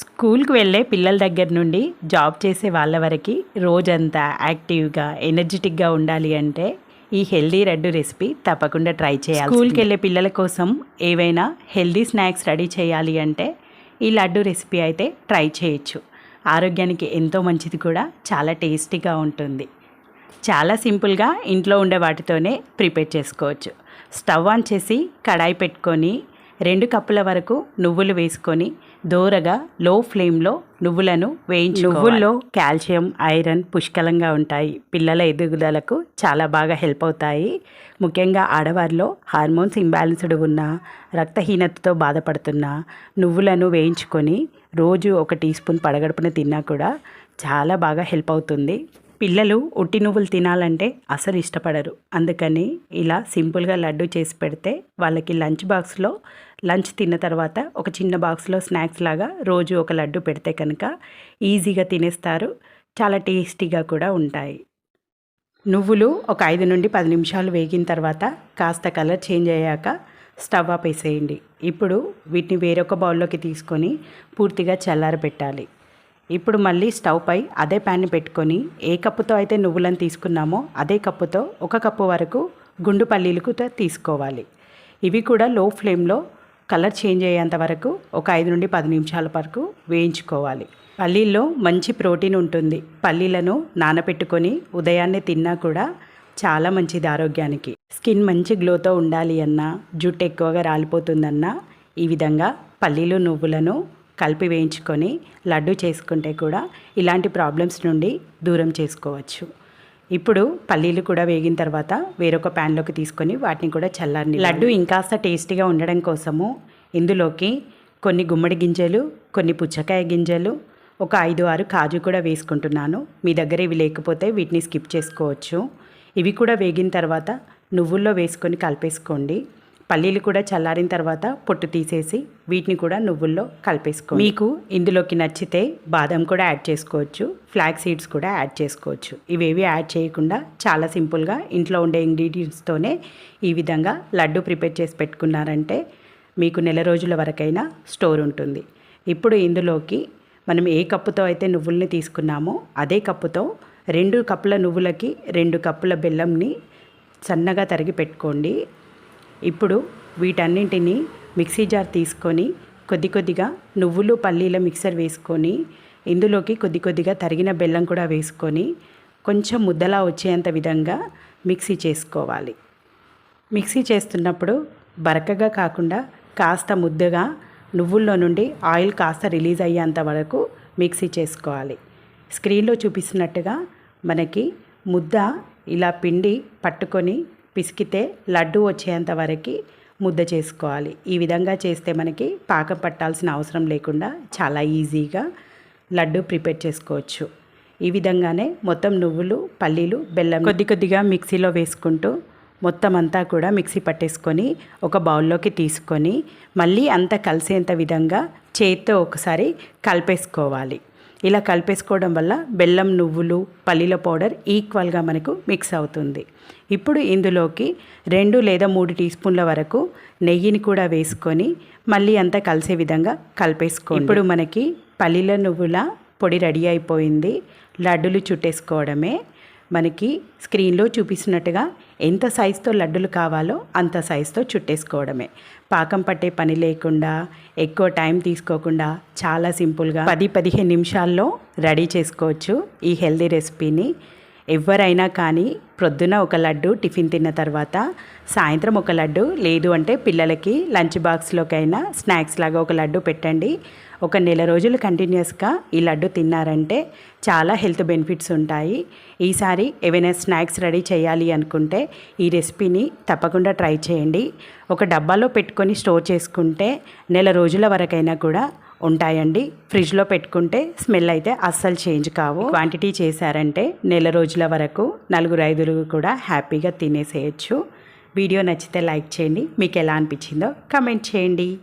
స్కూల్కి వెళ్ళే పిల్లల దగ్గర నుండి జాబ్ చేసే వాళ్ళ వరకు రోజంతా యాక్టివ్గా ఎనర్జెటిక్గా ఉండాలి అంటే ఈ హెల్దీ రెడ్డు రెసిపీ తప్పకుండా ట్రై చేయాలి స్కూల్కి వెళ్ళే పిల్లల కోసం ఏవైనా హెల్దీ స్నాక్స్ రెడీ చేయాలి అంటే ఈ లడ్డు రెసిపీ అయితే ట్రై చేయొచ్చు. ఆరోగ్యానికి ఎంతో మంచిది కూడా చాలా టేస్టీగా ఉంటుంది. చాలా సింపుల్గా ఇంట్లో ఉండే వాటితోనే ప్రిపేర్ చేసుకోవచ్చు. స్టవ్ ఆన్ చేసి కడాయి పెట్టుకొని రెండు కప్పుల వరకు నువ్వులు వేసుకొని దోరగా లో ఫ్లేమ్లో నువ్వులను వేయించు నువ్వుల్లో కాల్షియం ఐరన్ పుష్కలంగా ఉంటాయి. పిల్లల ఎదుగుదలకు చాలా బాగా హెల్ప్ అవుతాయి. ముఖ్యంగా ఆడవారిలో హార్మోన్స్ ఇంబ్యాలెన్స్డ్ ఉన్న రక్తహీనతతో బాధపడుతున్న నువ్వులను వేయించుకొని రోజు ఒక టీ స్పూన్ పడగడుపున తిన్నా కూడా చాలా బాగా హెల్ప్ అవుతుంది. పిల్లలు ఉట్టి నువ్వులు తినాలంటే అసలు ఇష్టపడరు. అందుకని ఇలా సింపుల్గా లడ్డు చేసి పెడితే వాళ్ళకి లంచ్ బాక్స్లో లంచ్ తిన్న తర్వాత ఒక చిన్న బాక్స్లో స్నాక్స్ లాగా రోజు ఒక లడ్డు పెడితే కనుక ఈజీగా తినేస్తారు. చాలా టేస్టీగా కూడా ఉంటాయి. నువ్వులు ఒక ఐదు నుండి పది నిమిషాలు వేగిన తర్వాత కాస్త కలర్ చేంజ్ అయ్యాక స్టవ్ ఆఫ్ వేసేయండి ఇప్పుడు వీటిని వేరొక బౌల్లోకి తీసుకొని పూర్తిగా చల్లారబెట్టాలి. ఇప్పుడు మళ్ళీ స్టవ్ పై అదే ప్యాన్ని పెట్టుకొని ఏ కప్పుతో అయితే నువ్వులను తీసుకున్నామో అదే కప్పుతో ఒక కప్పు వరకు గుండు పల్లీలకు తీసుకోవాలి. ఇవి కూడా లో ఫ్లేమ్లో కలర్ చేంజ్ అయ్యేంత వరకు ఒక ఐదు నుండి పది నిమిషాల వరకు వేయించుకోవాలి. పల్లీల్లో మంచి ప్రోటీన్ ఉంటుంది. పల్లీలను నానబెట్టుకొని ఉదయాన్నే తిన్నా కూడా చాలా మంచిది ఆరోగ్యానికి. స్కిన్ మంచి గ్లోతో ఉండాలి అన్నా జుట్టు ఎక్కువగా రాలిపోతుందన్నా ఈ విధంగా పల్లీలు నువ్వులను కలిపి వేయించుకొని లడ్డు చేసుకుంటే కూడా ఇలాంటి ప్రాబ్లమ్స్ నుండి దూరం చేసుకోవచ్చు. ఇప్పుడు పల్లీలు కూడా వేగిన తర్వాత వేరొక ప్యాన్లోకి తీసుకొని వాటిని కూడా చల్లారని లడ్డు ఇంకాస్త టేస్టీగా ఉండడం కోసము ఇందులోకి కొన్ని గుమ్మడి గింజలు కొన్ని పుచ్చకాయ గింజలు ఒక ఐదు ఆరు కాజు కూడా వేసుకుంటున్నాను. మీ దగ్గర ఇవి లేకపోతే వీటిని స్కిప్ చేసుకోవచ్చు. ఇవి కూడా వేగిన తర్వాత నువ్వుల్లో వేసుకొని కలిపేసుకోండి. పల్లీలు కూడా చల్లారిన తర్వాత పొట్టు తీసేసి వీటిని కూడా నువ్వుల్లో కలిపేసుకో. మీకు ఇందులోకి నచ్చితే బాదం కూడా యాడ్ చేసుకోవచ్చు ఫ్లాక్ సీడ్స్ కూడా యాడ్ చేసుకోవచ్చు. ఇవేవి యాడ్ చేయకుండా చాలా సింపుల్గా ఇంట్లో ఉండే ఇంగ్రీడియంట్స్తోనే ఈ విధంగా లడ్డు ప్రిపేర్ చేసి పెట్టుకున్నారంటే మీకు నెల రోజుల వరకైనా స్టోర్ ఉంటుంది. ఇప్పుడు ఇందులోకి మనం ఏ కప్పుతో అయితే నువ్వుల్ని తీసుకున్నామో అదే కప్పుతో రెండు కప్పుల నువ్వులకి రెండు కప్పుల బెల్లంని సన్నగా తరిగి పెట్టుకోండి. ఇప్పుడు వీటన్నింటినీ మిక్సీ జార్ తీసుకొని కొద్ది కొద్దిగా నువ్వులు పల్లీల మిక్సర్ వేసుకొని ఇందులోకి కొద్ది కొద్దిగా తరిగిన బెల్లం కూడా వేసుకొని కొంచెం ముద్దలా వచ్చేంత విధంగా మిక్సీ చేసుకోవాలి. మిక్సీ చేస్తున్నప్పుడు బరకగా కాకుండా కాస్త ముద్దగా నువ్వుల్లో నుండి ఆయిల్ కాస్త రిలీజ్ అయ్యేంత వరకు మిక్సీ చేసుకోవాలి. స్క్రీన్లో చూపిస్తున్నట్టుగా మనకి ముద్ద ఇలా పిండి పట్టుకొని పిసికితే లడ్డు వచ్చేంత వరకు ముద్ద చేసుకోవాలి. ఈ విధంగా చేస్తే మనకి పాకం పట్టాల్సిన అవసరం లేకుండా చాలా ఈజీగా లడ్డు ప్రిపేర్ చేసుకోవచ్చు. ఈ విధంగానే మొత్తం నువ్వులు పల్లీలు బెల్లం కొద్ది కొద్దిగా మిక్సీలో వేసుకుంటూ మొత్తం అంతా కూడా మిక్సీ పట్టేసుకొని ఒక బౌల్లోకి తీసుకొని మళ్ళీ అంతా కలిసేంత విధంగా చేత్తో ఒకసారి కలిపేసుకోవాలి. ఇలా కలిపేసుకోవడం వల్ల బెల్లం నువ్వులు పల్లీల పౌడర్ ఈక్వల్గా మనకు మిక్స్ అవుతుంది. ఇప్పుడు ఇందులోకి రెండు లేదా మూడు టీ స్పూన్ల వరకు నెయ్యిని కూడా వేసుకొని మళ్ళీ అంతా కలిసే విధంగా కలిపేసుకోండి. ఇప్పుడు మనకి పల్లీల నువ్వుల పొడి రెడీ అయిపోయింది. లడ్డులు చుట్టేసుకోవడమే. మనకి స్క్రీన్లో చూపిస్తున్నట్టుగా ఎంత సైజుతో లడ్డులు కావాలో అంత సైజుతో చుట్టేసుకోవడమే. పాకం పట్టే పని లేకుండా ఎక్కువ టైం తీసుకోకుండా చాలా సింపుల్గా పది పదిహేను నిమిషాల్లో రెడీ చేసుకోవచ్చు ఈ హెల్దీ రెసిపీని. ఎవరైనా కానీ ప్రొద్దున ఒక లడ్డు టిఫిన్ తిన్న తర్వాత సాయంత్రం ఒక లడ్డు లేదు అంటే పిల్లలకి లంచ్ బాక్స్లోకైనా స్నాక్స్ లాగా ఒక లడ్డు పెట్టండి. ఒక నెల రోజులు కంటిన్యూస్గా ఈ లడ్డు తిన్నారంటే చాలా హెల్త్ బెనిఫిట్స్ ఉంటాయి. ఈసారి ఏవైనా స్నాక్స్ రెడీ చేయాలి అనుకుంటే ఈ రెసిపీని తప్పకుండా ట్రై చేయండి. ఒక డబ్బాలో పెట్టుకొని స్టోర్ చేసుకుంటే నెల రోజుల వరకైనా కూడా ఉంటాయండి. ఫ్రిడ్జ్లో పెట్టుకుంటే స్మెల్ అయితే అస్సలు చేంజ్ కావు. క్వాంటిటీ చేశారంటే నెల రోజుల వరకు నలుగురు ఐదుగురు కూడా హ్యాపీగా తినేసేయచ్చు. వీడియో నచ్చితే లైక్ చేయండి. మీకు ఎలా అనిపించిందో కమెంట్ చేయండి.